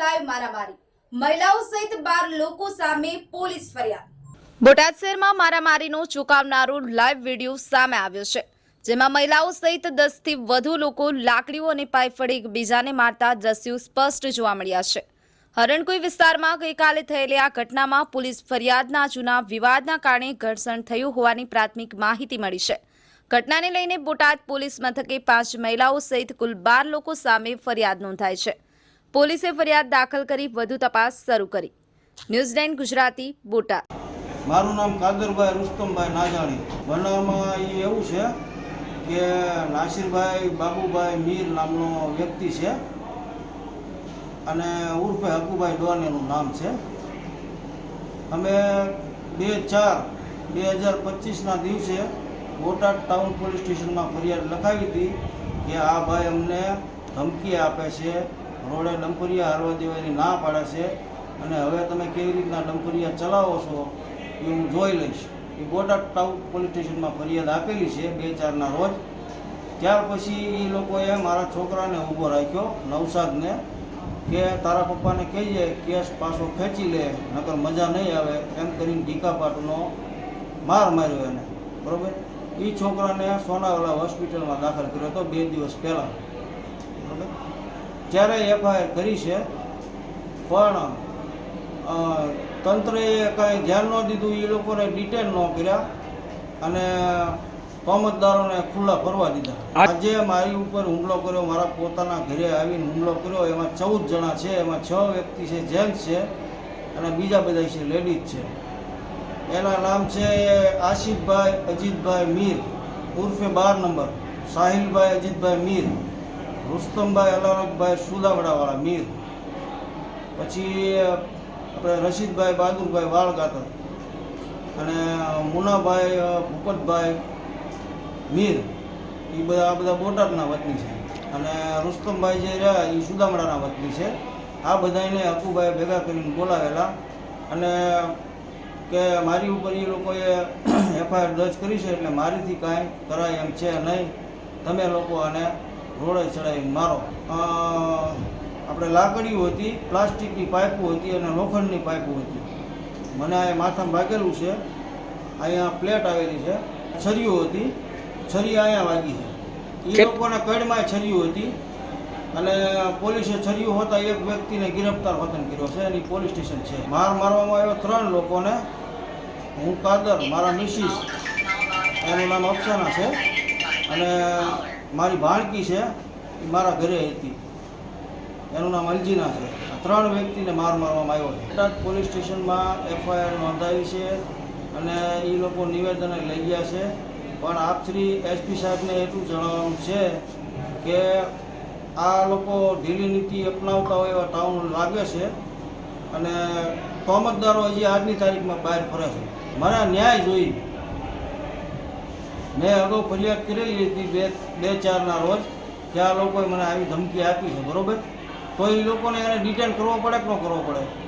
Live મારામારી. મહિલાઓ સહિત બાર લોકો સામે પોલીસ ફરિયાદ. બોટાદ શહેરમાં મારામારીનો ચુકાવનારું લાઈવ વીડિયો સામે આવ્યો છે, જેમાં મહિલાઓ સહિત દસથી વધુ લોકો લાકડીઓ અને પાઇપ વડે એકબીજાને મારતા દ્રશ્યો સ્પષ્ટ જોવા મળ્યા છે. હરણકુઈ વિસ્તારમાં ગઈકાલે થયેલી આ ઘટનામાં પોલીસ ફરિયાદના જૂના વિવાદના કારણે ઘર્ષણ થયું હોવાની પ્રાથમિક માહિતી મળી છે. ઘટનાને લઈને બોટાદ પોલીસ મથકે પાંચ મહિલાઓ સહિત કુલ બાર લોકો સામે ફરિયાદ નોંધાઈ છે. પોલીસે ફરિયાદ દાખલ કરી વધુ તપાસ શરૂ કરી. New Zealand Gujarati, Botad. મારું નામ કાદરભાઈ રુસ્તમભાઈ નાજાણી. બનાવમાં એ એવું છે કે નાસિરભાઈ બાબુભાઈ મીર નામનો વ્યક્તિ છે અને ઉર્ફે હકુભાઈ ડોનેનું નામ છે. અમે બે ચાર બે હજાર પચીસના દિવસે બોટાદ ટાઉન પોલીસ સ્ટેશનમાં ફરિયાદ લખાવી હતી કે આ ભાઈ અમને ધમકી આપે છે રોડે ડંપરિયા હારવા દેવાની ના પાડે છે અને હવે તમે કેવી રીતના ડંપરિયા ચલાવો છો એ હું જોઈ લઈશ. એ બોટાદ ટાઉન પોલીસ સ્ટેશનમાં ફરિયાદ આપેલી છે બે ચારના રોજ. ત્યાર પછી એ લોકોએ મારા છોકરાને ઊભો રાખ્યો, નવસાદને, કે તારા પપ્પાને કહીએ, કેસ પાછો ખેંચી લે, નકર મજા નહીં આવે. એમ કરીને ઢીકાપાટનો માર માર્યો એને. બરાબર? એ છોકરાને સોનાવાલા હોસ્પિટલમાં દાખલ કર્યો હતો બે દિવસ પહેલાં. બરોબર? ત્યારે એફઆઈઆર કરી છે. પણ તંત્રએ કાંઈ ધ્યાન ન દીધું એ લોકોને ડિટેન ન કર્યા અને કોમતદારોને ખુલ્લા ફરવા દીધા. આજે મારી ઉપર હુમલો કર્યો, મારા પોતાના ઘરે આવીને હુમલો કર્યો. એમાં ચૌદ જણા છે, એમાં છ વ્યક્તિ છે, જેન્ટ્સ છે અને બીજા બધા છે લેડીઝ છે. એના નામ છે આશિફભાઈ અજીતભાઈ મીર. ઉર્ફે બાર નંબર. સાહિલભાઈ અજીતભાઈ મીર. રુસ્તમભાઈ અલારકભાઈ સુદામડાવાળા મીર. પછી આપણે રશીદભાઈ બહાદુરભાઈ વાળગાતર અને મુનાભાઈ ભૂપતભાઈ મીર. એ બધા, આ બધા બોટાદના વતની છે. અને રુસ્તમભાઈ જે રહ્યા એ સુદામડાના વતની છે. આ બધાને હકુભાઈ ભેગા કરીને બોલાવેલા. અને, કે મારી ઉપર એ લોકોએ એફઆઈઆર દર્જ કરી છે, એટલે મારીથી કાંઈ કરાય એમ છે નહીં. તમે લોકો આને રોડે ચડાવીને મારો. આપણે લાકડીઓ હતી પ્લાસ્ટિકની પાઇપો હતી અને લોખંડની પાઇપો હતી. મને આ માથામાં વાગેલું છે. અહીંયા પ્લેટ આવેલી છે. છરીઓ હતી. છરી અહીંયા વાગી છે. એ લોકોના કડમાં છરીઓ હતી. અને પોલીસે છરીઓ હોતા એક વ્યક્તિને ગિરફ્તાર વતન કર્યો છે. એની પોલીસ સ્ટેશન છે. માર મારવામાં આવ્યો ત્રણ લોકોને. હું કાદર મારા મિસિસ એનું નામ અફસાના છે. અને મારી ભાણકી છે, એ મારા ઘરે હતી. એનું નામ અલજીના છે. ત્રણ વ્યક્તિને માર મારવામાં આવ્યો છે. બોટાદ પોલીસ સ્ટેશનમાં એફઆઈઆર નોંધાવી છે અને એ લોકો નિવેદને લઈ ગયા છે. પણ આપ શ્રી એસપી સાહેબને એટલું જણાવવાનું છે કે આ લોકો ઢીલી નીતિ અપનાવતા હોય એવા ટાઉન લાગે છે અને તોમતદારો હજી આજની તારીખમાં બહાર ફરે છે. મારા ન્યાય જોઈ મેં અગાઉ ફરિયાદ કરેલી હતી બે બે, ચારના રોજ કે આ લોકોએ મને આવી ધમકી આપી છે, બરોબર? તો એ લોકોને એને ડિટેન કરવો પડે કે ન કરવો પડે?